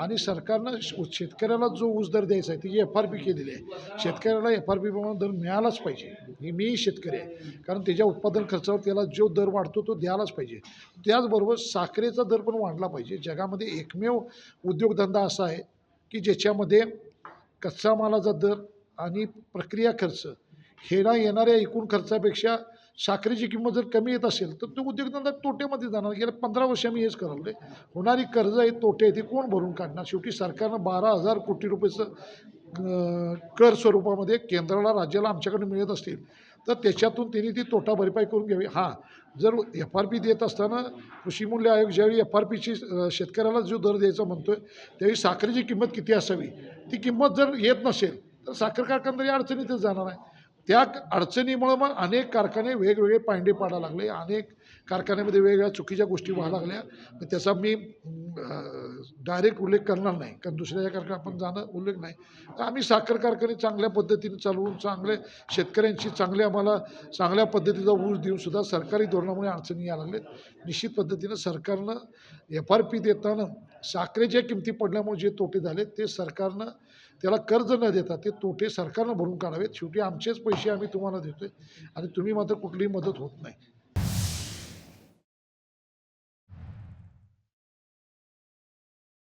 आणि सरकारनं शेतकऱ्याला जो ऊस दर द्यायचा आहे त्याची एफ आर पी केलेली आहे. शेतकऱ्याला एफ आर पी प्रमाणे दर मिळालाच पाहिजे. मी शेतकरी आहे. कारण त्याच्या उत्पादन खर्चावर त्याला जो दर वाढतो तो द्यायलाच पाहिजे. त्याचबरोबर साखरेचा दर पण वाढला पाहिजे. जगामध्ये एकमेव उद्योगधंदा असा आहे की ज्याच्यामध्ये कच्चा मालाचा दर आणि प्रक्रिया खर्च हेला येणाऱ्या एकूण खर्चापेक्षा साखरेची किंमत जर कमी येत असेल तर तो उद्योगधंदा तोट्यामध्ये जाणार. गेल्या पंधरा वर्ष आम्ही हेच करावले होणारी कर्ज आहे तोटे आहे ते कोण भरून काढणार? शेवटी सरकारनं बारा हजार कोटी रुपयेचं कर स्वरूपामध्ये केंद्राला राज्याला आमच्याकडे मिळत असतील तर त्याच्यातून त्यांनी ती तोटा भरपाई करून घ्यावी. हां जर एफ आर पी देत असताना कृषी मूल्य आयोग ज्यावेळी एफ आर पीची शेतकऱ्याला जो दर द्यायचा म्हणतो आहे त्यावेळी साखरेची किंमत किती असावी? ती किंमत जर येत नसेल तर साखर कारखानदारी अडचणीतच जाणार आहे. त्या अडचणीमुळं मग अनेक कारखाने वेगवेगळे पांडे पाडायला लागले अनेक कारखान्यामध्ये वेगवेगळ्या चुकीच्या गोष्टी व्हायला लागल्या. त्याचा मी डायरेक्ट उल्लेख करणार नाही. कारण दुसऱ्या कारखान्यात आपण जाणं उल्लेख नाही. तर आम्ही साखर कारखाने चांगल्या पद्धतीने चालवून चांगले शेतकऱ्यांशी चांगले आम्हाला चांगल्या पद्धतीचा ऊस देऊन सुद्धा सरकारी धोरणामुळे अडचणी यायला लागल्या निश्चित पद्धतीनं सरकारनं एफ आर पी देताना साखरेच्या किमती पडल्यामुळे जे तोटे झाले ते सरकारनं त्याला कर्ज न देता ते तोटे सरकारनं भरून काढावेत. शेवटी आमचेच पैसे आम्ही तुम्हाला देतो आहे आणि तुम्ही मात्र कुठलीही मदत होत नाही.